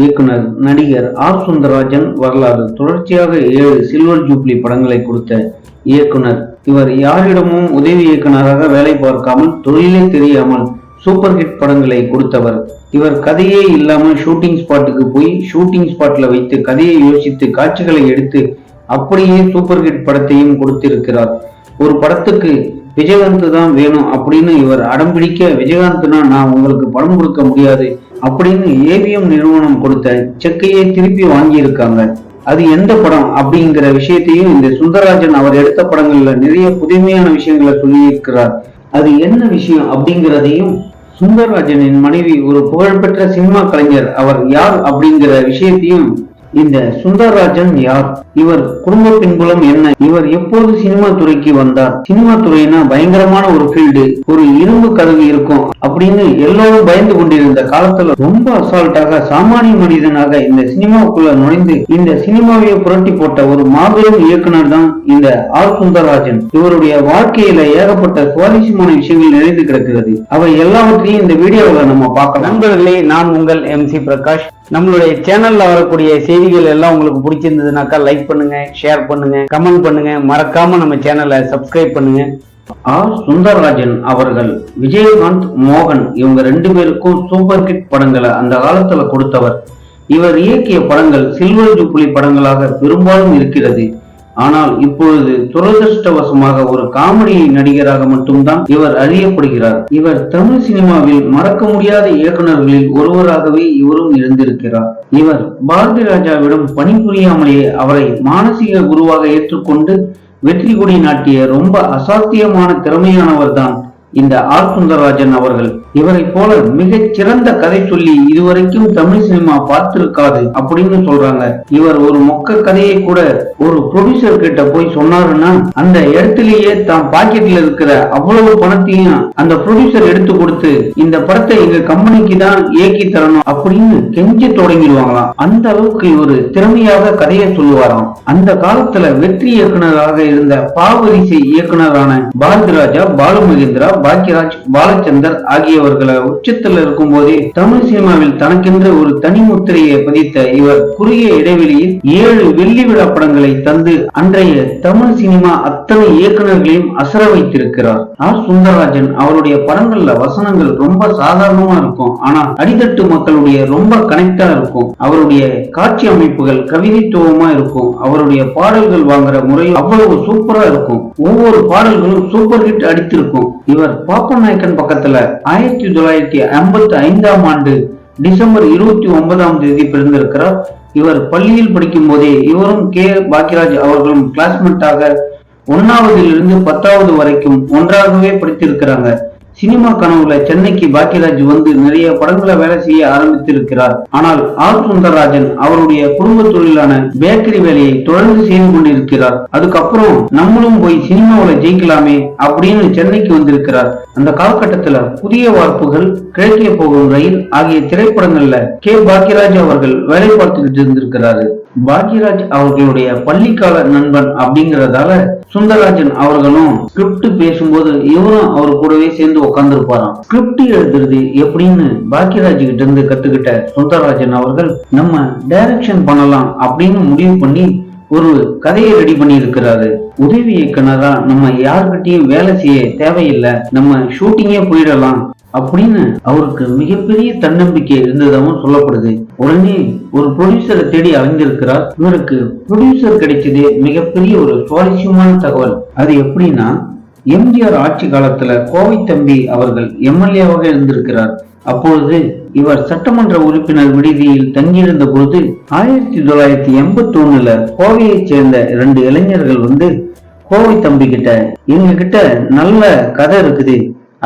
இயக்குனர் நடிகர் ஆர். சுந்தரராஜன் வரலாறு தொடர்ச்சியாக ஏழு சில்வர் ஜூப்ளி படங்களை கொடுத்த இயக்குனர். இவர் யாரிடமும் உதவி இயக்குனராக வேலை பார்க்காமல் தொழிலே தெரியாமல் சூப்பர் ஹிட் படங்களை கொடுத்தவர். இவர் கதையே இல்லாமல் ஷூட்டிங் ஸ்பாட்டுக்கு போய் ஷூட்டிங் ஸ்பாட்ல வைத்து கதையை யோசித்து காட்சிகளை எடுத்து அப்படியே சூப்பர் ஹிட் படத்தையும் கொடுத்திருக்கிறார். ஒரு படத்துக்கு விஜயகாந்த் தான் வேணும் அப்படின்னு இவர் அடம் பிடிக்க விஜயகாந்த்னா நான் உங்களுக்கு படம் கொடுக்க முடியாது. அப்படின்னு ஏவிஎம் நிறுவனம் கொடுத்த செக்கையே திருப்பி வாங்கியிருக்காங்க. அது எந்த படம் அப்படிங்கிற விஷயத்தையும் இந்த சுந்தரராஜன் அவர் எடுத்த படங்கள்ல நிறைய புதுமையான விஷயங்களை சொல்லியிருக்கிறார். அது என்ன விஷயம் அப்படிங்கிறதையும் சுந்தரராஜனின் மனைவி ஒரு புகழ்பெற்ற சினிமா கலைஞர் அவர் யார் அப்படிங்கிற விஷயத்தையும் இந்த சுந்தரராஜன் யார்? இவர் குடும்ப பின்புலம் என்ன? இவர் எப்போது சினிமா துறைக்கு வந்தார்? சினிமா துறைனா பயங்கரமான ஒரு ஃபீல்டு ஒரு இரும்பு கதவு இருக்கும் அப்படின்னு எல்லோரும் பயந்து கொண்டிருந்த காலத்துல ரொம்ப அசால்ட்டாக சாமானிய மனிதனாக இந்த சினிமாவுக்குள்ள நுழைந்து இந்த சினிமாவை புரட்டி போட்ட ஒரு மாபெரும் இயக்குனர் தான் இந்த ஆர். சுந்தரராஜன். இவருடைய வாழ்க்கையில ஏகப்பட்ட சுவாரஸ்யமான விஷயங்கள் நிறைந்து கிடக்கிறது. அவை எல்லாவற்றையும் இந்த வீடியோவில் நம்ம பார்க்கலாம். நண்பர்களே நான் உங்கள் எம் சி பிரகாஷ். நம்மளுடைய சேனல்ல வரக்கூடிய செய்திகள் எல்லாம் உங்களுக்கு பிடிச்சிருந்ததுனாக்கா லைக் பண்ணுங்க ஷேர் பண்ணுங்க கமெண்ட் பண்ணுங்க. மறக்காம நம்ம சேனலை சப்ஸ்கிரைப் பண்ணுங்க. ஆர் சுந்தரராஜன் அவர்கள் விஜயகாந்த் மோகன் இவங்க ரெண்டு பேருக்கும் சூப்பர் கிட் படங்களை அந்த காலத்துல கொடுத்தவர். இவர் இயக்கிய படங்கள் சில்வர் ஜூப்ளி படங்களாக பெரும்பாலும் இருக்கிறது. ஆனால் இப்பொழுது துரதிருஷ்டவசமாக ஒரு காமெடி நடிகராக மட்டும்தான் இவர் அறியப்படுகிறார். இவர் தமிழ் சினிமாவில் மறக்க முடியாத இயக்குநர்களில் ஒருவராகவே இவரும் இருந்திருக்கிறார். இவர் பாரதி ராஜாவிடம் பணிபுரியாமலேயே அவரை மானசீக குருவாக ஏற்றுக்கொண்டு வெற்றி கொடி நாட்டிய ரொம்ப அசாத்தியமான திறமையானவர் தான் இந்த ஆர் சுந்தரராஜன் அவர்கள் இவரை போல மிகச் சிறந்த கதை சொல்லி இதுவரைக்கும் தமிழ் சினிமா பார்த்திருக்காது அப்படின்னு சொல்றாங்க. இவர் ஒரு மொக்க கதையை கூட ஒரு ப்ரொடியூசர் கிட்ட போய் சொன்னாருன்னா அந்த இடத்திலேயே தான் பாக்கெட்ல இருக்கிற அவ்வளவு பணத்தையும் அந்த ப்ரொடியூசர் எடுத்து கொடுத்து இந்த படத்தை எங்க கம்பெனிக்கு தான் இயக்கி தரணும் அப்படின்னு கெஞ்சி தொடங்கிடுவாங்களாம். அந்த அளவுக்கு இவர் திறமையாக கதையை சொல்லுவாராம். அந்த காலத்துல வெற்றி இயக்குனராக இருந்த பாவரிசை இயக்குனரான பாரதிராஜா பாலு பாலுமகேந்திரா பாக்யராஜ் பாலச்சந்தர் ஆகியவர்களை உச்சத்தில் இருக்கும் போதே தமிழ் சினிமாவில் தனக்கென்று ஒரு தனி முத்திரையை பதித்த இவர் குறுகிய இடைவெளியில் ஏழு வெள்ளி விழா படங்களை தந்து அன்றைய தமிழ் சினிமா அத்தனை இயக்குனர்களையும் அசர வைத்திருக்கிறார். ஆர். சுந்தரராஜன் அவருடைய படங்கள்ல வசனங்கள் ரொம்ப சாதாரணமா இருக்கும். ஆனா அடித்தட்டு மக்களுடைய ரொம்ப கனெக்டா இருக்கும். அவருடைய காட்சி அமைப்புகள் கவிதைத்துவமா இருக்கும். அவருடைய பாடல்கள் வாங்குற முறை அவ்வளவு சூப்பரா இருக்கும். ஒவ்வொரு பாடல்களும் சூப்பர் ஹிட் அடித்திருக்கும். இவர் பாப்ப பக்கத்துல ஆயிரத்தி தொள்ளாயிரத்தி ஐம்பத்தி ஐந்தாம் ஆண்டு டிசம்பர் இருபத்தி ஒன்பதாம் தேதி பிறந்திருக்கிறார். இவர் பள்ளியில் படிக்கும் போதே இவரும் கே பாக்கியராஜ் அவர்களும் கிளாஸ்மேட்டாக ஒன்னாவதிலிருந்து பத்தாவது வரைக்கும் ஒன்றாகவே படித்திருக்கிறாங்க. சினிமா கனவுல சென்னைக்கு பாக்கியராஜ் வந்து நிறைய படங்களை வேலை செய்ய ஆரம்பித்திருக்கிறார். ஆனால் ஆர் சுந்தரராஜன் அவருடைய குடும்ப தொழிலான பேக்கரி வேலையை தொடர்ந்து செய்து கொண்டிருக்கிறார். அதுக்கப்புறம் நம்மளும் போய் சினிமாவில ஜெயிக்கலாமே அப்படின்னு சென்னைக்கு வந்திருக்கிறார். அந்த காலகட்டத்துல புதிய வார்ப்புகள் கிழக்கே போகும் ரயில் ஆகிய திரைப்படங்கள்ல கே. பாக்கியராஜ் அவர்கள் வேலை பார்த்துக்கிட்டு இருந்திருக்கிறாரு. பாக்யராஜ் அவர்களுடைய பள்ளிக்கால நண்பன் அப்படிங்கறதால சுந்தரராஜன் அவர்களும் ஸ்கிரிப்ட் பேசும்போது இவரும் அவர் கூடவே சேர்ந்து உட்காந்துருப்பாராம் ஸ்கிரிப்ட் எழுதுறது எப்படின்னு பாக்யராஜ் கிட்ட இருந்து கத்துக்கிட்ட சுந்தரராஜன் அவர்கள் நம்ம டைரக்ஷன் பண்ணலாம் அப்படின்னு முடிவு பண்ணி ஒரு கதையை ரெடி பண்ணி இருக்கிறாரு உதவி இயக்குனரா நம்ம யார்கிட்டயும் வேலை செய்ய தேவையில்லை. நம்ம ஷூட்டிங்கே போயிடலாம். அப்படின்னு அவருக்கு மிகப்பெரிய தன்னம்பிக்கை இருந்ததாகவும் சொல்லப்படுது. உடனே ஒரு ப்ரொடியூசரை தேடி அலைஞ்சிருக்கிறார் இவருக்கு ப்ரொடியூசர் கிடைச்சது மிகப்பெரிய ஒரு சுவாரஸ்யமான தகவல். அது எப்படின்னா எம்ஜிஆர் ஆட்சி காலத்துல கோவை தம்பி அவர்கள் எம்எல்ஏவாக இருந்திருக்கிறார். அப்பொழுது இவர் சட்டமன்ற உறுப்பினர் விடுதியில் தங்கியிருந்த பொழுது ஆயிரத்தி தொள்ளாயிரத்தி எண்பத்தி ஒண்ணுல கோவையைச் சேர்ந்த இரண்டு இளைஞர்கள் வந்து கோவை தம்பி கிட்ட எங்க கிட்ட நல்ல கதை இருக்குது.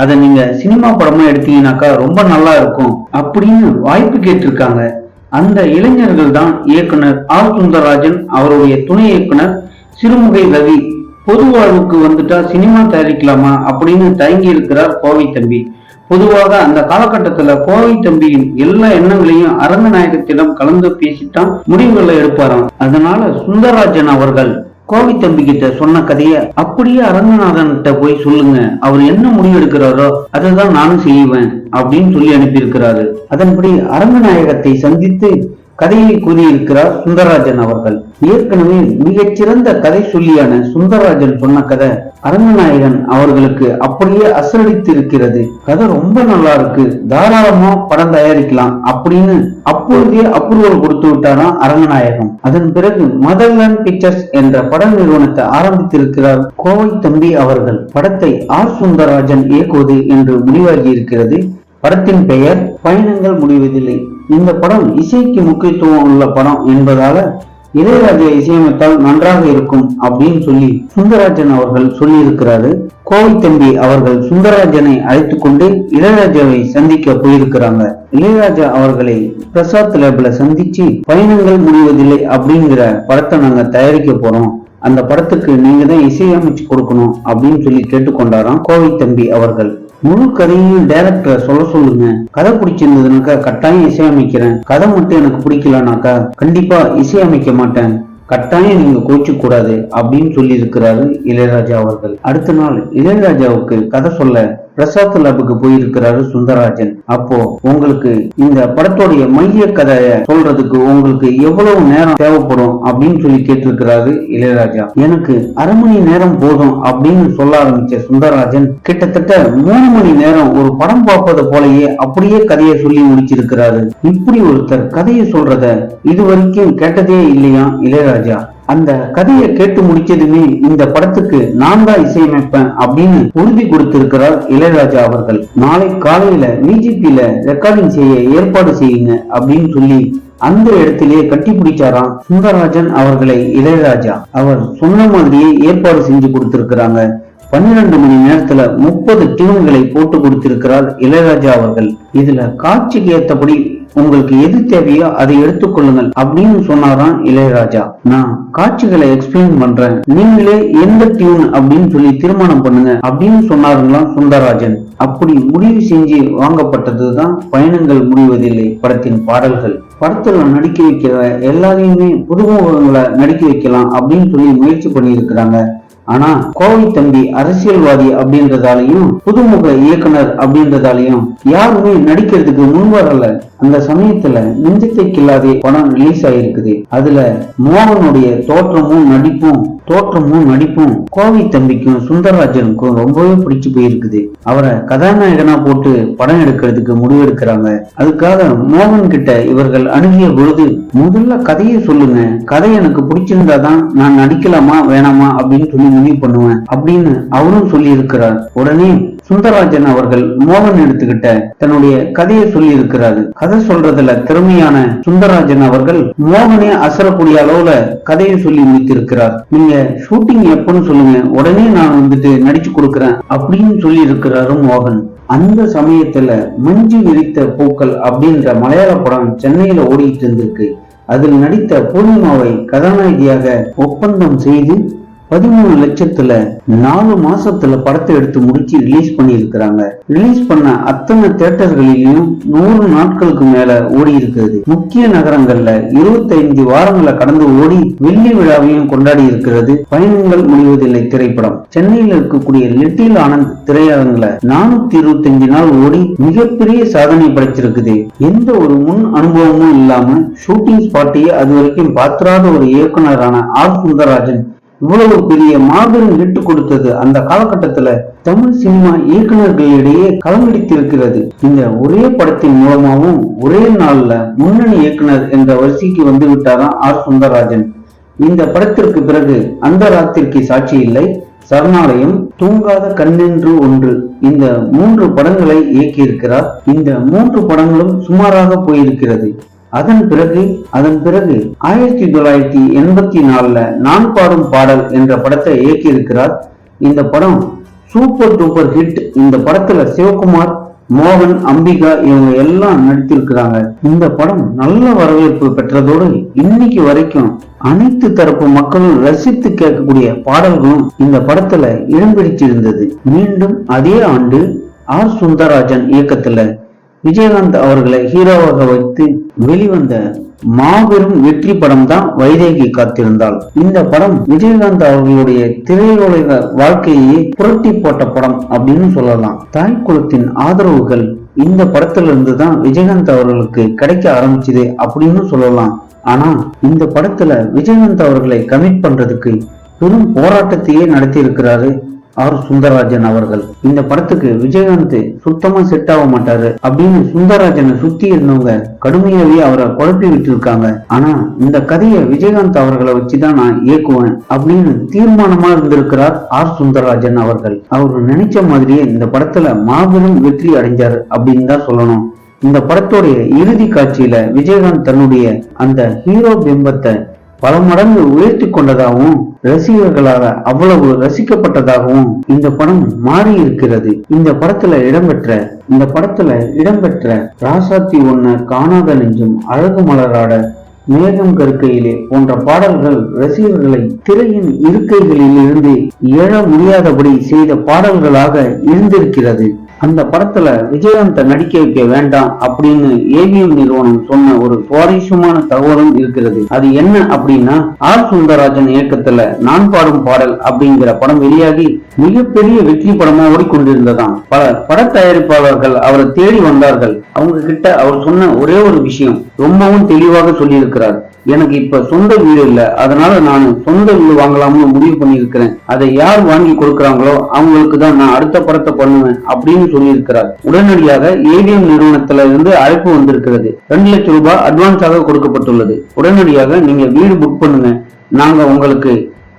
அதை நீங்க சினிமா படமா எடுத்தீங்கன்னாக்கா ரொம்ப நல்லா இருக்கும் அப்படின்னு வாய்ப்பு கேட்டிருக்காங்க. அந்த இளைஞர்கள் தான் இயக்குனர் ஆர். சுந்தரராஜன் அவருடைய துணை இயக்குனர் சிறுமுகை ரவி. பொது வாழ்வுக்கு வந்துட்டா சினிமா தயாரிக்கலாமா அப்படின்னு தயங்கி இருக்கிறார் கோவை தம்பி. பொதுவாக அந்த காலகட்டத்துல கோவை தம்பியின் எல்லா எண்ணங்களையும் அரங்கநாயகத்திடம் கலந்து பேசித்தான் முடிவுகளை எடுப்பாராம். அதனால சுந்தரராஜன் அவர்கள் கோவி தம்பி கிட்ட சொன்ன கதைய அப்படியே அரங்கநாதன்கிட்ட போய் சொல்லுங்க. அவர் என்ன முடிவு எடுக்கிறாரோ அதைதான் நானும் செய்வேன் அப்படின்னு சொல்லி அனுப்பியிருக்கிறாரு. அதன்படி அரங்கநாயகத்தை சந்தித்து கதையை கூறியிருக்கிறார் சுந்தரராஜன் அவர்கள். ஏற்கனவே மிகச்சிறந்த கதை சொல்லியான சுந்தரராஜன் சொன்ன கதை அரங்கநாயகன் அவர்களுக்கு அப்படியே அசரடித்து இருக்கிறது கதை ரொம்ப நல்லா இருக்கு தாராளமா படம் தயாரிக்கலாம் அப்படின்னு அப்பொழுதே அப்ரூவல் கொடுத்து விட்டாராம் அரங்கநாயகம் அதன் பிறகு மதர்லன் பிக்சர்ஸ் என்ற பட நிறுவனத்தை ஆரம்பித்திருக்கிறார் கோவை தம்பி அவர்கள். படத்தை ஆர் சுந்தரராஜன் இயக்குவது என்று முடிவாகி இருக்கிறது படத்தின் பெயர் பயணங்கள் முடிவதில்லை. இந்த படம் இசைக்கு முக்கியத்துவம் உள்ள படம் என்பதால இளையராஜா இசையமைத்தால் நன்றாக இருக்கும் அப்படின்னு சொல்லி சுந்தரராஜன் அவர்கள் சொல்லி இருக்கிறாரு கோவை தம்பி அவர்கள் சுந்தரராஜனை அழைத்து கொண்டு இளையராஜாவை சந்திக்க போயிருக்கிறாங்க. இளையராஜா அவர்களை பிரசாத் லேப்ல சந்திச்சு பயணங்கள் முடிவதில்லை அப்படிங்கிற படத்தை நாங்க தயாரிக்க போறோம். அந்த படத்துக்கு நீங்க தான் இசையமைச்சு கொடுக்கணும் அப்படின்னு சொல்லி கேட்டுக்கொண்டாராம் கோவை தம்பி அவர்கள். முழு கதையும் டைரக்டரை சொல்ல சொல்லுங்க. கதை பிடிச்சிருந்ததுனாக்கா கட்டாயம் இசையமைக்கிறேன். கதை மட்டும் எனக்கு பிடிக்கலனாக்கா கண்டிப்பா இசையமைக்க மாட்டேன். கட்டாயம் நீங்க கோச்சு கூடாது அப்படின்னு சொல்லி இருக்கிறாரு இளையராஜா அவர்கள். அடுத்த நாள் இளையராஜாவுக்கு கதை சொல்ல பிரசாத் லேபுக்கு போயிருக்கிறாரு சுந்தரராஜன். அப்போ உங்களுக்கு இந்த படத்தோடைய மைய கதையை சொல்றதுக்கு உங்களுக்கு எவ்வளவு நேரம் தேவைப்படும் அப்படின்னு சொல்லி கேட்டிருக்கிறாரு இளையராஜா. எனக்கு அரை மணி நேரம் போதும் அப்படின்னு சொல்ல ஆரம்பிச்ச சுந்தரராஜன் கிட்டத்தட்ட மூணு மணி நேரம் ஒரு படம் பார்ப்பது போலயே அப்படியே கதையை சொல்லி முடிச்சிருக்கிறாரு. இப்படி ஒருத்தர் கதையை சொல்றத இது வரைக்கும் கேட்டதே இல்லையா இளையராஜா? அந்த கதையை கேட்டு முடிச்சதுமே இந்த படத்துக்கு நான் தான் இசையமைப்பேன் அப்படின்னு உறுதி கொடுத்திருக்கிறார் இளையராஜா அவர்கள். நாளை காலையில விஜிபியில ரெக்கார்டிங் செய்ய ஏற்பாடு செய்யுங்க அப்படின்னு சொல்லி அந்த இடத்திலே கட்டி பிடிச்சாராம் சுந்தரராஜன் அவர்களை இளையராஜா. அவர் சொன்ன மாதிரியே ஏற்பாடு செஞ்சு கொடுத்திருக்கிறாங்க. பன்னிரண்டு மணி நேரத்துல முப்பது டியூன்களை போட்டு கொடுத்திருக்கிறார் இளையராஜா அவர்கள். இதுல காட்சிக்கு ஏத்தபடி உங்களுக்கு எது தேவையோ அதை எடுத்துக்கொள்ளுங்கள் அப்படின்னு சொன்னாராம் இளையராஜா. நான் காட்சிகளை எக்ஸ்பிளைன் பண்றேன். நீங்களே எந்த டியூன் அப்படின்னு சொல்லி தீர்மானம் பண்ணுங்க அப்படின்னு சொன்னாருங்களாம் சுந்தரராஜன். அப்படி முடிவு செஞ்சு வாங்கப்பட்டதுதான் பயணங்கள் முடிவதில்லை. படத்தின் பாடல்கள். படத்துல நடிக்க வைக்கிற எல்லாரையுமே புதுமுகங்களை நடிக்க வைக்கலாம் அப்படின்னு சொல்லி முயற்சி பண்ணியிருக்கிறாங்க. ஆனா கோவை தம்பி அரசியல்வாதி அப்படின்றதாலையும் புதுமுக இயக்குனர் அப்படின்றதாலையும் யாருமே நடிக்கிறதுக்கு முன் வரல அந்த சமயத்துல நெஞ்சத்தை கில்லாதே படம் ரிலீஸ் ஆயிருக்குது. அதுல மோகனுடைய தோற்றமும் நடிப்பும் தோற்றமும் நடிப்பும் கோவை தம்பிக்கும் சுந்தரராஜனுக்கும் ரொம்பவே பிடிச்சு போயிருக்குது. அவரை கதாநாயகனா போட்டு படம் எடுக்கிறதுக்கு முடிவெடுக்கிறாங்க அதுக்காக மோகன் கிட்ட இவர்கள் அணுகிய பொழுது முதல்ல கதையை சொல்லுங்க. கதை எனக்கு பிடிச்சிருந்தாதான் நான் நடிக்கலாமா வேணாமா? அப்படின்னு சொல்லி முடிவு பண்ணுவேன் அப்படின்னு அவரும் சொல்லி இருக்கிறார் உடனே சுந்தரராஜன் அவர்கள் மோகன் எடுத்துக்கிட்ட தன்னுடைய கதையை சொல்லி இருக்கிறாரு கதை சொல்றதுல திறமையான சுந்தரராஜன் அவர்கள் மோகனே அசரக்கூடிய அளவுல கதையை சொல்லி முடித்திருக்கிறார். நீங்க ஷூட்டிங் எப்பன்னு சொல்லுங்க. உடனே நான் வந்துட்டு நடிச்சு கொடுக்கறேன் அப்படின்னு சொல்லி இருக்கிறாரு மோகன். அந்த சமயத்துல மஞ்சு விரித்த பூக்கள் அப்படின்ற மலையாள படம் சென்னையில ஓடிட்டு இருந்திருக்கு. அதில் நடித்த பூர்ணிமாவை கதாநாயகியாக ஒப்பந்தம் செய்து பதிமூணு லட்சத்துல நாலு மாசத்துல படத்தை எடுத்து முடிச்சு ரிலீஸ் பண்ணியிருக்கிறாங்க. ரிலீஸ் பண்ண அத்தனை தேட்டர்களிலும் நூறு நாட்களுக்கு மேல ஓடி இருக்கிறது. முக்கிய நகரங்கள்ல இருபத்தைந்து வாரங்களை கடந்து ஓடி வெள்ளி விழாவையும் கொண்டாடி இருக்கிறது பயணங்கள் முடிவதில்லை திரைப்படம். சென்னையில் இருக்கக்கூடிய லிட்டில் ஆனந்த் திரையரங்குல நானூத்தி இருபத்தஞ்சு நாள் ஓடி மிகப்பெரிய சாதனை படைச்சிருக்குது எந்த ஒரு முன் அனுபவமும் இல்லாம ஷூட்டிங் ஸ்பாட்டையே அது வரைக்கும் பாத்திராத ஒரு இயக்குனரான ஆர் சுந்தரராஜன் இவ்வளவு பெரிய மாபெரும் ஹிட் கொடுத்தது அந்த காலகட்டத்துல தமிழ் சினிமா இயக்குநர்களிடையே களமிடித்திருக்கிறது. இந்த ஒரே படத்தின் மூலமாகவும் ஒரே நாள்ல முன்னணி இயக்குனர் என்ற வரிசைக்கு வந்து விட்டாராம் ஆர். சுந்தரராஜன். இந்த படத்திற்கு பிறகு அந்த ராத்திரிக்கு சாட்சி இல்லை. சரணாலயம் தூங்காத கண்ணென்று ஒன்று இந்த மூன்று படங்களை இயக்கியிருக்கிறார். இந்த மூன்று படங்களும் சுமாராக போயிருக்கிறது. அதன் பிறகு அதன் பிறகு ஆயிரத்தி தொள்ளாயிரத்தி எண்பத்தி நாலுல நான் பாடும் பாடல் என்ற படத்தை இயக்கியிருக்கிறார். இந்த படம் சூப்பர் டூப்பர் ஹிட் இந்த படத்துல சிவகுமார் மோகன் அம்பிகா இவங்க எல்லாம் நடித்திருக்கிறாங்க. இந்த படம் நல்ல வரவேற்பு பெற்றதோடு இன்னைக்கு வரைக்கும் அனைத்து தரப்பு மக்களும் ரசித்து கேட்கக்கூடிய பாடல்களும் இந்த படத்துல இடம் பிடிச்சிருந்தது மீண்டும் அதே ஆண்டு ஆர் சுந்தரராஜன் இயக்கத்துல விஜயகாந்த் அவர்களை ஹீரோவாக வைத்து வெளிவந்த மாபெரும் வெற்றி படம் தான் வைதேகி காத்திருந்தாள். இந்த படம் விஜயகாந்த் அவர்களுடைய திரையுலக வாழ்க்கையை புரட்டி போட்ட படம் அப்படின்னு சொல்லலாம். தாய் குலத்தின் ஆதரவுகள் இந்த படத்துல இருந்து தான் விஜயகாந்த் அவர்களுக்கு கிடைக்க ஆரம்பிச்சது அப்படின்னு சொல்லலாம். ஆனா இந்த படத்துல விஜயகாந்த் அவர்களை கமிட் பண்றதுக்கு பெரும் போராட்டத்தையே நடத்தி இருக்கிறாரு ஆர் சுந்தரராஜன் அவர்கள். இந்த படத்துக்கு விஜயகாந்த் சுத்தமா செட் ஆக மாட்டாரு. அப்படின்னு சுந்தரராஜனை சுத்தி இருந்தவங்க கடுமையாவே அவரை குழப்பி விட்டு இருக்காங்க ஆனா இந்த கதையை விஜயகாந்த் அவர்களை வச்சுதான் நான் இயக்குவேன் அப்படின்னு தீர்மானமா இருந்திருக்கிறார் ஆர் சுந்தரராஜன் அவர்கள். அவர் நினைச்ச மாதிரியே இந்த படத்துல மாபெரும் வெற்றி அடைஞ்சாரு அப்படின்னு தான் சொல்லணும். இந்த படத்துடைய இறுதி காட்சியில விஜயகாந்த் தன்னுடைய அந்த ஹீரோ பிம்பத்தை பல மடங்கு உயர்த்தி கொண்டதாகவும் ரசிகர்களால அவ்வளவு ரசிக்கப்பட்டதாகவும் இந்த படம் மாறி இருக்கிறது இந்த படத்துல இடம்பெற்ற இந்த படத்துல இடம்பெற்ற ராசாத்தி ஒன்ன காணாத நெஞ்சும் அழகு மலராட மேகம் கருக்கையிலே போன்ற பாடல்கள் ரசிகர்களை திரையின் இருக்கைகளில் இருந்து எழ முடியாதபடி செய்த பாடல்களாக இருந்திருக்கிறது. அந்த படத்துல விஜயகாந்த நடிக்க வைக்க வேண்டாம் அப்படின்னு ஏவிஎம் நிறுவனம் சொன்ன ஒரு சுவாரஸ்யமான தகவலும் இருக்கிறது. அது என்ன அப்படின்னா ஆர் சுந்தரராஜன் இயக்கத்துல நான் பாடும் பாடல் அப்படிங்கிற படம் வெளியாகி மிகப்பெரிய வெற்றி படமா ஓடிக்கொண்டிருந்ததாம். பல பட தயாரிப்பாளர்கள் அவரை தேடி வந்தார்கள். அவங்க கிட்ட அவர் சொன்ன ஒரே ஒரு விஷயம் ரொம்பவும் தெளிவாக சொல்லியிருக்கிறார். எனக்கு இப்ப சொந்த வீடு இல்ல. அதனால நான் சொந்த வீடு வாங்கலாம்னு முடிவு பண்ணியிருக்கிறேன். அதை யார் வாங்கி கொடுக்கறாங்களோ அவங்களுக்கு தான் நான் அடுத்த படத்தை பண்ணுவேன் அப்படின்னு சொல்லியிருக்கிறார். உடனடியாக ஏவிஎம் நிறுவனத்துல இருந்து அழைப்பு வந்திருக்கிறது. ரெண்டு லட்சம் ரூபாய் அட்வான்ஸாக கொடுக்கப்பட்டுள்ளது. உடனடியாக நீங்க வீடு புக் பண்ணுங்க. நாங்க உங்களுக்கு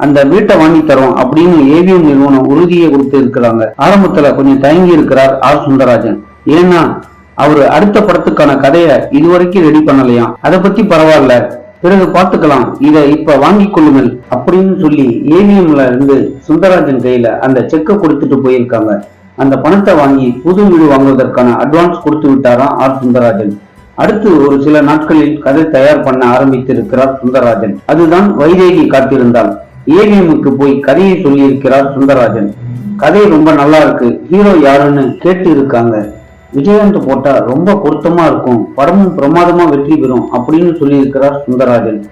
அந்த வீட்டை வாங்கி தரோம் அப்படின்னு ஏவிஎம் நிறுவனம் உறுதியை கொடுத்து இருக்கிறாங்க ஆரம்பத்துல கொஞ்சம் தயங்கி இருக்கிறார் ஆர் சுந்தரராஜன். ஏன்னா அவரு அடுத்த படத்துக்கான கதையை இதுவரைக்கும் ரெடி பண்ணலையாம். அதை பத்தி பரவாயில்ல. பிறகு பார்த்துக்கலாம் இதை இப்ப வாங்கி கொள்ளுங்கள் அப்படின்னு சொல்லி ஏவிஎம்ல இருந்து சுந்தரராஜன் கையில அந்த செக்கை கொடுத்துட்டு போயிருக்காங்க. அந்த பணத்தை வாங்கி புது வீடு வாங்குவதற்கான அட்வான்ஸ் கொடுத்து விட்டாராம் ஆர். சுந்தரராஜன். அடுத்து ஒரு சில நாட்களில் கதை தயார் பண்ண ஆரம்பித்திருக்கிறார் சுந்தரராஜன். அதுதான் வைதேகி காத்திருந்தால் ஏவிஎம்முக்கு போய் கதையை சொல்லியிருக்கிறார் சுந்தரராஜன். கதை ரொம்ப நல்லா இருக்கு. ஹீரோ யாருன்னு கேட்டு இருக்காங்க விஜயகாந்த் போட்டா ரொம்ப பொருத்தமா இருக்கும். படமும் பிரமாதமா வெற்றி பெறும் அப்படின்னு சொல்லியிருக்கிறார் சுந்தரராஜன்.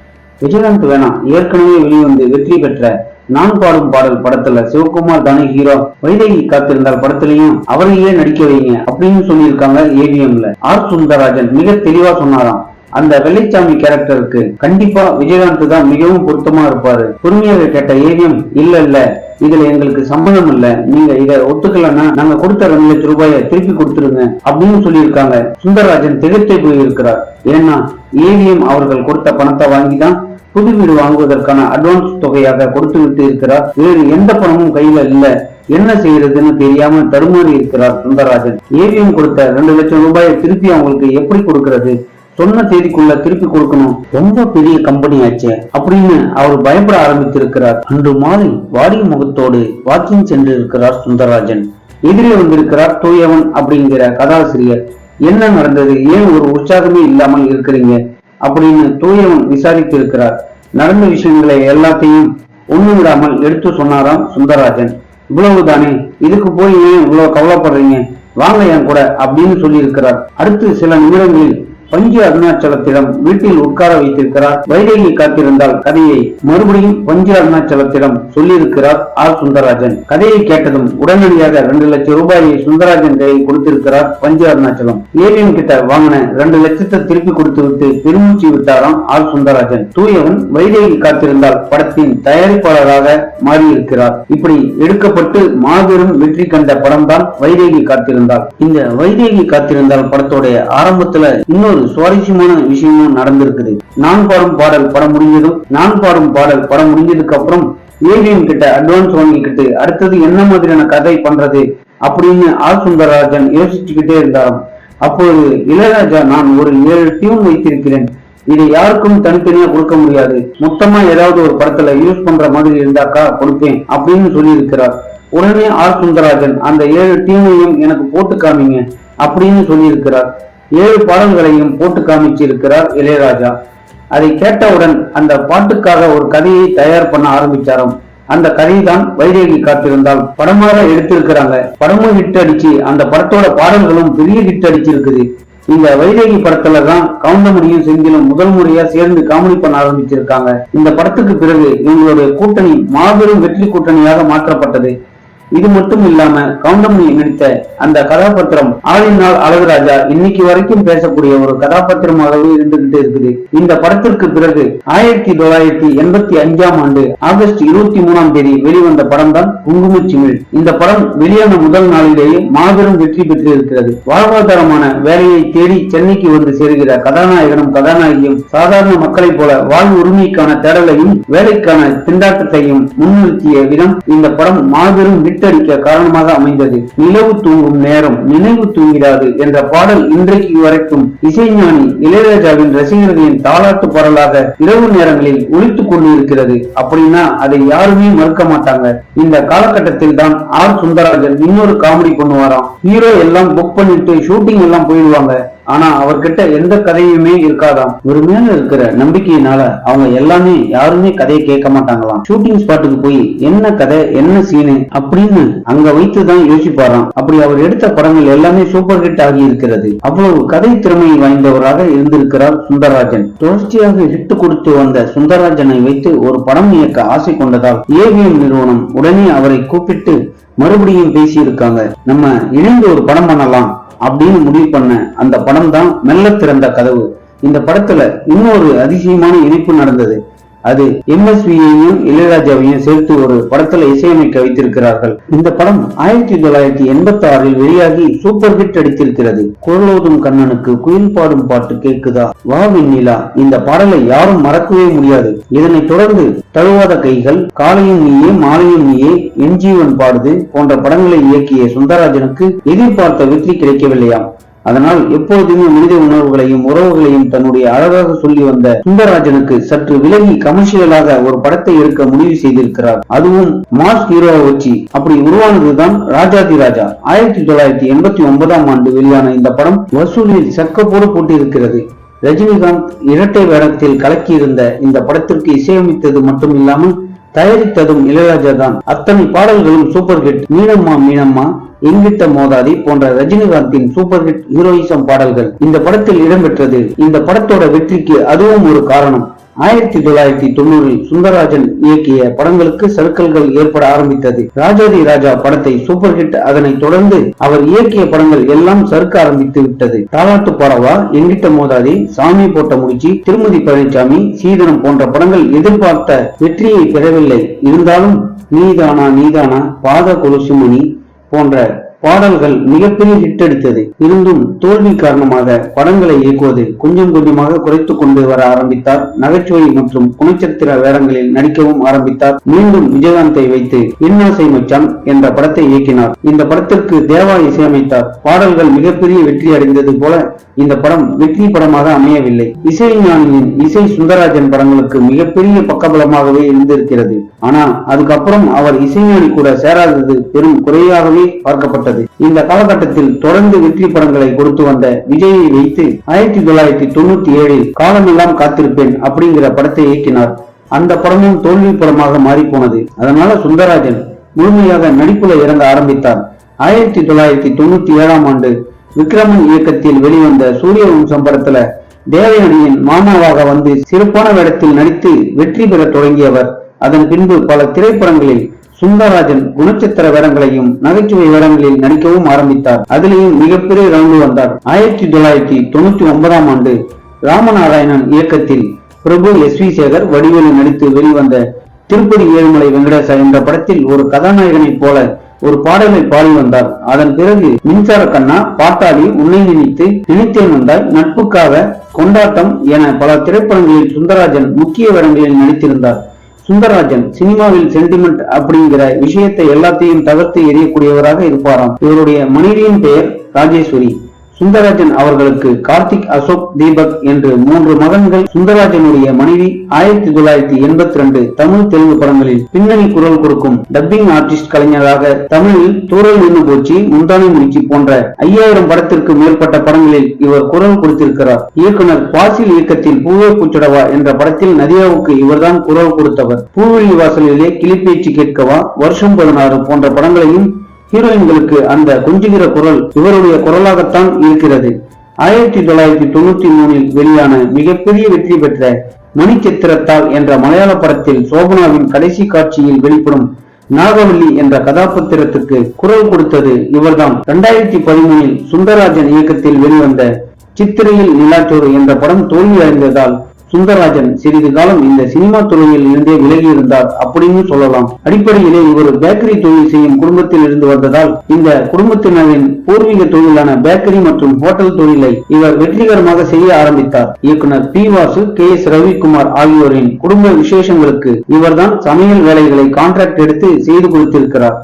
விஜயகாந்த் வேணாம். ஏற்கனவே வெளிவந்து வெற்றி பெற்ற நான் பாடும் பாடல் படத்துல சிவகுமார் தானே ஹீரோ வைதகி காத்திருந்தால் படத்திலையும் அவரையே நடிக்க வைங்க அப்படின்னு சொல்லியிருக்காங்க ஏவிஎம்ல ஆர். சுந்தரராஜன் மிக தெளிவா சொன்னாராம். அந்த வெள்ளைச்சாமி கேரக்டருக்கு கண்டிப்பா விஜயகாந்த் தான் மிகவும் பொருத்தமா இருப்பாரு. பொறுமையாக கேட்ட ஏரியம் இல்ல இல்ல இதுல எங்களுக்கு சம்பந்தம் இல்ல. நீங்க இத ஒத்துக்கலன்னா நாங்க கொடுத்த ரெண்டு லட்சம் ரூபாயை திருப்பி கொடுத்துருங்க அப்படின்னு சொல்லியிருக்காங்க. சுந்தரராஜன் திகத்தை போயிருக்கிறார். ஏன்னா ஏவிஎம் அவர்கள் கொடுத்த பணத்தை வாங்கி தான் புது வீடு வாங்குவதற்கான அட்வான்ஸ் தொகையாக கொடுத்து விட்டு இருக்கிறார். வேறு எந்த பணமும் கையில இல்ல. என்ன செய்யறதுன்னு தெரியாம தடுமாறி இருக்கிறார் சுந்தரராஜன். ஏவிஎம் கொடுத்த ரெண்டு லட்சம் ரூபாயை திருப்பி அவங்களுக்கு எப்படி கொடுக்கறது? சொன்ன தேதிக்குள்ள திருப்பி கொடுக்கணும். ரொம்ப பெரிய கம்பெனி ஆச்சு அப்படின்னு அவர் பயப்பட ஆரம்பித்திருக்கிறார். அன்று மாலை வாடிய முகத்தோடு வாக்கிங் சென்று இருக்கிறார் சுந்தரராஜன். எதிரே வந்திருக்கிறார் தூயவன் அப்படிங்கிற கதாசிரியர். என்ன நடந்தது? ஏன் ஒரு உற்சாகமே இல்லாமல் இருக்கிறீங்க? அப்படின்னு தூயவன் விசாரித்து இருக்கிறார் நடந்த விஷயங்களை எல்லாத்தையும் ஒண்ணு விடாமல் எடுத்து சொன்னாராம் சுந்தரராஜன். இவ்வளவுதானே? இதுக்கு போய் ஏன் இவ்வளவு கவலைப்படுறீங்க? வாங்க என் கூட அப்படின்னு சொல்லி இருக்கிறார் அடுத்து சில நிமிடங்களில் பஞ்சு அருணாச்சலத்திடம் வீட்டில் உட்கார வைத்திருக்கிறார். வைதேகி காத்திருந்தால் கதையை மறுபடியும் பஞ்சு அருணாச்சலத்திடம் சொல்லியிருக்கிறார் ஆர். சுந்தரராஜன். கதையை கேட்டதும் உடனடியாக ரெண்டு லட்சம் ரூபாயை சுந்தரராஜன் கையில் கொடுத்திருக்கிறார் பஞ்சு அருணாச்சலம். ஏவிஎம் கிட்ட வாங்கின ரெண்டு லட்சத்தை திருப்பி கொடுத்து விட்டு பெருமூச்சு விட்டாராம் ஆர். சுந்தரராஜன். தூயவன் வைதேகி காத்திருந்தால் படத்தின் தயாரிப்பாளராக மாறியிருக்கிறார். இப்படி எடுக்கப்பட்டு மாபெரும் வெற்றி கண்ட படம் தான் வைதேகி காத்திருந்தால். இந்த வைதேகி காத்திருந்தால் படத்தோடைய ஆரம்பத்துல இன்னொரு ஒரு சுவாரஸ்யமான விஷயமும் நடந்திருக்குது. நான் பாடும் பாடல் படம் முடிஞ்சதும் நான் பாடும் பாடல் படம் முடிஞ்சதுக்கு அப்புறம் ஏவிஎம் கிட்ட அட்வான்ஸ் வாங்கிக்கிட்டு அடுத்தது என்ன மாதிரியான கதை பண்றது அப்படின்னு ஆர் சுந்தரராஜன் யோசிச்சுக்கிட்டே இருந்தாராம். அப்போது இளையராஜா நான் ஒரு ஏழு டியூன் வைத்திருக்கிறேன். இதை யாருக்கும் தனித்தனியா கொடுக்க முடியாது. மொத்தமா ஏதாவது ஒரு படத்துல யூஸ் பண்ற மாதிரி இருந்தாக்கா கொடுப்பேன் அப்படின்னு சொல்லி இருக்கிறார் உடனே ஆர் சுந்தரராஜன் அந்த ஏழு டியூனையும் எனக்கு போட்டு காமிங்க அப்படின்னு சொல்லி இருக்கிறார் ஏழு பாடல்களையும் போட்டு காமிச்சிருக்கிறார் இளையராஜா. அதை கேட்டவுடன் அந்த பாட்டுக்காக ஒரு கதையை தயார் பண்ண ஆரம்பிச்சாராம். அந்த கதை தான் வைரேகி காத்திருந்தால். படமாக எடுத்திருக்கிறாங்க. படமும் ஹிட் அடிச்சு அந்த படத்தோட பாடல்களும் பெரிய ஹிட் அடிச்சிருக்குது. இந்த வைரேகி படத்துல தான் கவுண்டமணியும் செந்திலும் முதல் முறையா சேர்ந்து காமெடி பண்ண ஆரம்பிச்சிருக்காங்க. இந்த படத்துக்கு பிறகு இவங்களுடைய கூட்டணி மாபெரும் வெற்றி கூட்டணியாக மாற்றப்பட்டது. இது மட்டும் இல்லாம கவுண்டமணி நடித்த அந்த கதாபாத்திரம் ஆளினால் அழகுராஜா இன்னைக்கு வரைக்கும் பேசக்கூடிய ஒரு கதாபாத்திரமாகவே இருந்துகிட்டு இருக்குது. இந்த படத்திற்கு பிறகு ஆயிரத்தி தொள்ளாயிரத்தி எண்பத்தி அஞ்சாம் ஆண்டு ஆகஸ்ட் இருபத்தி மூணாம் தேதி வெளிவந்த படம் தான் குங்குமச்சிமிழ். இந்த படம் வெளியான முதல் நாளிலேயே மாபெரும் வெற்றி பெற்று இருக்கிறது வாழ்வாதாரமான வேலையை தேடி சென்னைக்கு வந்து சேருகிற கதாநாயகனும் கதாநாயகியும் சாதாரண மக்களைப் போல வாழ்வு உரிமைக்கான தேடலையும் வேலைக்கான திண்டாட்டத்தையும் முன்னிறுத்திய விதம் இந்த படம் மாபெரும் ஹிட் சித்தரிக்க காரணமாக அமைந்தது. நிலவு தூங்கும் நேரம் நினைவு தூங்கிறாது என்ற பாடல் இன்றைக்கு வரைக்கும் இசைஞானி இளையராஜாவின் ரசிகர்களின் தாளாட்டு பாடலாக இரவு நேரங்களில் ஒழித்துக் கொண்டு இருக்கிறது அப்படின்னா அதை யாருமே மறுக்க மாட்டாங்க. இந்த காலகட்டத்தில் தான் ஆர். சுந்தரராஜன் இன்னொரு காமெடி பண்ணுவாராம். ஹீரோ எல்லாம் புக் பண்ணிட்டு ஷூட்டிங் எல்லாம் போயிடுவாங்க. ஆனா அவர்கிட்ட எந்த கதையுமே இருக்காதாம். ஒரு மேல இருக்கிற நம்பிக்கையினால அவங்க எல்லாமே யாருமே கதையை கேட்க மாட்டாங்களாம். ஷூட்டிங் ஸ்பாட்டுக்கு போய் என்ன கதை என்ன சீனு அப்படின்னு அங்க வைத்துதான் யோசிப்பாராம். அப்படி அவர் எடுத்த படங்கள் எல்லாமே சூப்பர் ஹிட் ஆகி இருக்கிறது. அவ்வளவு கதை திறமை வாய்ந்தவராக இருந்திருக்கிறார் சுந்தரராஜன். தொடர்ச்சியாக ஹிட் கொடுத்து வந்த சுந்தரராஜனை வைத்து ஒரு படம் இயக்க ஆசை கொண்டதால் ஏவிஎம் நிறுவனம் உடனே அவரை கூப்பிட்டு மறுபடியும் பேசியிருக்காங்க. நம்ம இணைந்து ஒரு படம் பண்ணலாம். அப்படின்னு முடிவு பண்ண அந்த படம் தான் மெல்ல திறந்த கதவு. இந்த படத்துல இன்னொரு அதிசயமான இணைப்பு நடந்தது. அது எம்எஸ்வியையும் இளையராஜாவையும் சேர்த்து ஒரு படத்துல இசையமைக்க வைத்திருக்கிறார்கள். இந்த படம் ஆயிரத்தி தொள்ளாயிரத்தி எண்பத்தி ஆறில் வெளியாகி சூப்பர் ஹிட் அடித்திருக்கிறது. குரலோதும் கண்ணனுக்கு குயில் பாடும் பாட்டு கேட்குதா? வா வெண்ணிலா இந்த பாடலை யாரும் மறக்கவே முடியாது. இதனை தொடர்ந்து தழுவாத கைகள் காலையும் நீயே மாலையும் நீயே என் ஜீவன் பாடுது போன்ற படங்களை இயக்கிய சுந்தரராஜனுக்கு எதிர்பார்த்த வெற்றி கிடைக்கவில்லையாம். அதனால் எப்போதுமே மனித உணர்வுகளையும் உறவுகளையும் தன்னுடைய அழகாக சொல்லி வந்த சுந்தரராஜனுக்கு சற்று விலகி கமர்ஷியலாக ஒரு படத்தை எடுக்க முடிவு செய்திருக்கிறார். அதுவும் மாஸ் ஹீரோவை வச்சு அப்படி உருவானதுதான் ராஜாதி ராஜா. ஆயிரத்தி தொள்ளாயிரத்தி எண்பத்தி ஒன்பதாம் ஆண்டு வெளியான இந்த படம் வசூலில் சக்கப்போடு போட்டிருக்கிறது. ரஜினிகாந்த் இரட்டை வேடத்தில் கலக்கியிருந்த இந்த படத்திற்கு இசையமைத்தது மட்டும் இல்லாமல் தயாரித்ததும் இளையராஜா தான் அத்தனை பாடல்களும் சூப்பர் ஹிட் மீனம்மா மீனம்மா எங்கிட்ட மோதாதி போன்ற ரஜினிகாந்தின் சூப்பர் ஹிட் ஹீரோயிசம் பாடல்கள் இந்த படத்தில் இடம்பெற்றது. இந்த படத்தோட வெற்றிக்கு அதுவும் ஒரு காரணம். ஆயிரத்தி தொள்ளாயிரத்தி தொண்ணூறில் சுந்தரராஜன் இயக்கிய படங்களுக்கு சர்க்கல்கள் ஏற்பட ஆரம்பித்தது. ராஜாதி ராஜா படத்தை சூப்பர் ஹிட் அதனை தொடர்ந்து அவர் இயக்கிய படங்கள் எல்லாம் சறுக்க ஆரம்பித்து விட்டது. தாலாட்டு பரவா எங்கிட்ட மோதாதி சாமி போட்ட முடிச்சு திருமதி பழனிசாமி சீதனம் போன்ற படங்கள் எதிர்பார்த்த வெற்றியை பெறவில்லை. இருந்தாலும் நீதானா நீதானா பாத கொலுசுமணி போன்ற பாடல்கள் மிகப்பெரிய ஹிட் அடித்தது. இருந்தும் தோல்வி காரணமாக படங்களை இயக்குவது கொஞ்சம் கொஞ்சமாக குறைத்துக் கொண்டு வர ஆரம்பித்தார். நகைச்சுவை மற்றும் குணச்சித்திர வேடங்களில் நடிக்கவும் ஆரம்பித்தார். மீண்டும் விஜயகாந்தை வைத்து இன்னாசை மச்சான் என்ற படத்தை இயக்கினார். இந்த படத்திற்கு தேவா இசையமைத்தார். பாடல்கள் மிகப்பெரிய வெற்றி அடைந்தது போல இந்த படம் வெற்றி படமாக அமையவில்லை. இசைஞானியின் இசை சுந்தரராஜன் படங்களுக்கு மிகப்பெரிய பக்கபலமாகவே இருந்திருக்கிறது. ஆனா அதுக்கப்புறம் அவர் இசைஞானி கூட சேராதது பெரும் குறையாகவே பார்க்கப்பட்டது. இந்த காலகட்டத்தில் தொடர்ந்து வெற்றி படங்களை கொடுத்து வந்த விஜயை வைத்து ஆயிரத்தி தொள்ளாயிரத்தி தொண்ணூத்தி ஏழில் காலமெல்லாம் காத்திருப்பேன் அப்படிங்கிற படத்தை இயக்கினார். அந்த படமும் தோல்வி படமாக மாறி போனது அதனால சுந்தரராஜன் முழுமையாக நடிப்புல இறங்க ஆரம்பித்தார். ஆயிரத்தி தொள்ளாயிரத்தி தொண்ணூத்தி ஏழாம் ஆண்டு விக்ரமன் இயக்கத்தில் வெளிவந்த சூரிய வம்சம் படத்துல தேவயானியின் மாமாவாக வந்து சிறப்பான வேடத்தில் நடித்து வெற்றி பெற தொடங்கியவர். அதன் பின்பு பல திரைப்படங்களில் சுந்தரராஜன் குணச்சித்திர வேடங்களையும் நகைச்சுவை வேடங்களில் நடிக்கவும் ஆரம்பித்தார். அதிலேயும் மிகப்பெரிய ரவுண்டு வந்தார். ஆயிரத்தி தொள்ளாயிரத்தி தொண்ணூத்தி ஒன்பதாம் ஆண்டு ராமநாராயணன் இயக்கத்தில் பிரபு எஸ் வி சேகர் வடிவேலு நடித்து வெளிவந்த திருப்பதி ஏழுமலை வெங்கடேசா என்ற படத்தில் ஒரு கதாநாயகனைப் போல ஒரு பாடலை பாடி வந்தார். அதன் பிறகு மின்சார கண்ணா பாட்டாளி உன்னை நினைத்து நினைத்தேன் வந்தாய் நட்புக்காக கொண்டாட்டம் என பல திரைப்படங்களில் சுந்தரராஜன் முக்கிய வேடங்களில் நடித்திருந்தார். சுந்தரராஜன் சினிமாவில் சென்டிமெண்ட் அப்படிங்கிற விஷயத்தை எல்லாத்தையும் தகர்த்து எரியக்கூடியவராக இருப்பாராம். இவருடைய மனைவியின் பெயர் ராஜேஸ்வரி. சுந்தரராஜன் அவர்களுக்கு கார்த்திக் அசோக் தீபக் என்று மூன்று மகன்கள். சுந்தரராஜனுடைய மனைவி ஆயிரத்தி தொள்ளாயிரத்தி எண்பத்தி ரெண்டு தமிழ் தெலுங்கு படங்களில் பின்னணி குரல் கொடுக்கும் டப்பிங் ஆர்டிஸ்ட் கலைஞராக தமிழில் தூரல் நின்று போச்சு முந்தானை முடிச்சு போன்ற ஐயாயிரம் படத்திற்கு மேற்பட்ட படங்களில் இவர் குரல் கொடுத்திருக்கிறார். இயக்குனர் பாசில் இயக்கத்தில் பூவே பூச்சடவா என்ற படத்தில் நதியாவுக்கு இவர்தான் குரல் கொடுத்தவர். பூவெளி வாசலிலே கிளிப்பேச்சு கேட்கவா வருஷம் பதினாறு போன்ற படங்களையும் ஹீரோயின்களுக்கு அந்த கொஞ்சுகிற குரல் இவருடைய குரலாகத்தான் இருக்கிறது. ஆயிரத்தி தொள்ளாயிரத்தி தொண்ணூத்தி மூணில் வெளியான மிகப்பெரிய வெற்றி பெற்ற மணிச்சித்திரத்தால் என்ற மலையாள படத்தில் சோபனாவின் கடைசி காட்சியில் வெளிப்படும் நாகவல்லி என்ற கதாபாத்திரத்துக்கு குரல் கொடுத்தது இவர்தான். இரண்டாயிரத்தி பதிமூணில் சுந்தரராஜன் இயக்கத்தில் வெளிவந்த சித்திரையில் நிலாச்சோறு என்ற படம் தோல்வி அடைந்ததால் சுந்தரராஜன் சிறிது காலம் இந்த சினிமா துறையில் இருந்தே விலகி இருந்தார் அப்படின்னு சொல்லலாம். அடிப்படையிலே இவர் பேக்கரி தொழில் செய்யும் குடும்பத்தில் இருந்து வந்ததால் இந்த குடும்பத்தினரின் பூர்வீக தொழிலான பேக்கரி மற்றும் ஹோட்டல் தொழிலை இவர் வெற்றிகரமாக செய்ய ஆரம்பித்தார். இயக்குனர் P Vasu K S Ravikumar ஆகியோரின் குடும்ப விசேஷங்களுக்கு இவர்தான் சமையல் வேலைகளை கான்ட்ராக்ட் எடுத்து செய்து கொடுத்திருக்கிறார்.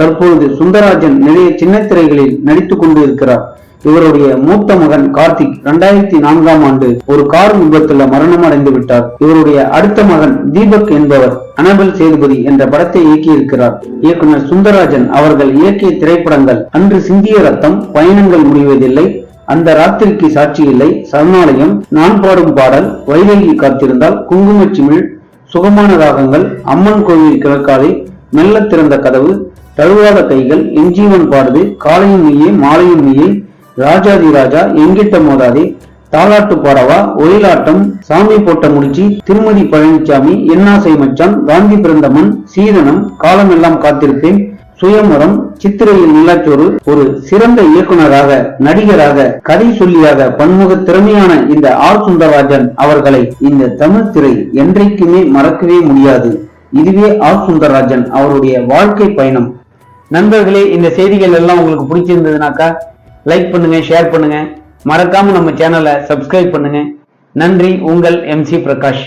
தற்பொழுது சுந்தரராஜன் நிறைய சின்ன திரைகளில் நடித்துக் கொண்டு இருக்கிறார் இவருடைய மூத்த மகன் கார்த்திக் இரண்டாயிரத்தி நான்காம் ஆண்டு ஒரு கார் விபத்துல மரணம் அடைந்து விட்டார். இவருடைய அடுத்த மகன் தீபக் என்பவர் அனபல் சேதுபதி என்ற படத்தை இயக்கியிருக்கிறார். இயக்குனர் சுந்தரராஜன் அவர்கள் இயக்கிய திரைப்படங்கள் அன்று சிந்திய ரத்தம் பயணங்கள் முடிவதில்லை அந்த ராத்திரிக்கு சாட்சி இல்லை சரணாலயம் நான் பாடும் பாடல் வைதேகி காத்திருந்தால் குங்குமச்சிமிழ் சுகமான ராகங்கள் அம்மன் கோவில் கிழக்காதே மெல்ல திறந்த கதவு தழுவாத கைகள் எஞ்சீவன் பாடுது காலையும் நீயே மாலையும் நீயே ராஜாதி ராஜா எங்கிட்ட மோதாதே தாலாட்டு பாடவா ஒயிலாட்டம் சாமி போட்ட முடிச்சி திருமதி பழனிசாமி என்னாசை மச்சான் காந்தி பிறந்த மண் சீதனம் காலமெல்லாம் காத்திருப்பேன். சுயமரம் சித்திரையில் நிலாச்சோறு ஒரு சிறந்த இயக்குனராக நடிகராக கதை சொல்லியாக பன்முக திறமையான இந்த ஆர் சுந்தரராஜன் அவர்களை இந்த தமிழ் திரை என்றைக்குமே மறக்கவே முடியாது. இதுவே ஆர் சுந்தரராஜன் அவருடைய வாழ்க்கை பயணம். நண்பர்களே இந்த செய்திகள் எல்லாம் உங்களுக்கு பிடிச்சிருந்ததுனாக்கா லைக் பண்ணுங்க ஷேர் பண்ணுங்க. மறக்காம நம்ம சேனலை சப்ஸ்கிரைப் பண்ணுங்க. நன்றி உங்கள் எம்சி பிரகாஷ்.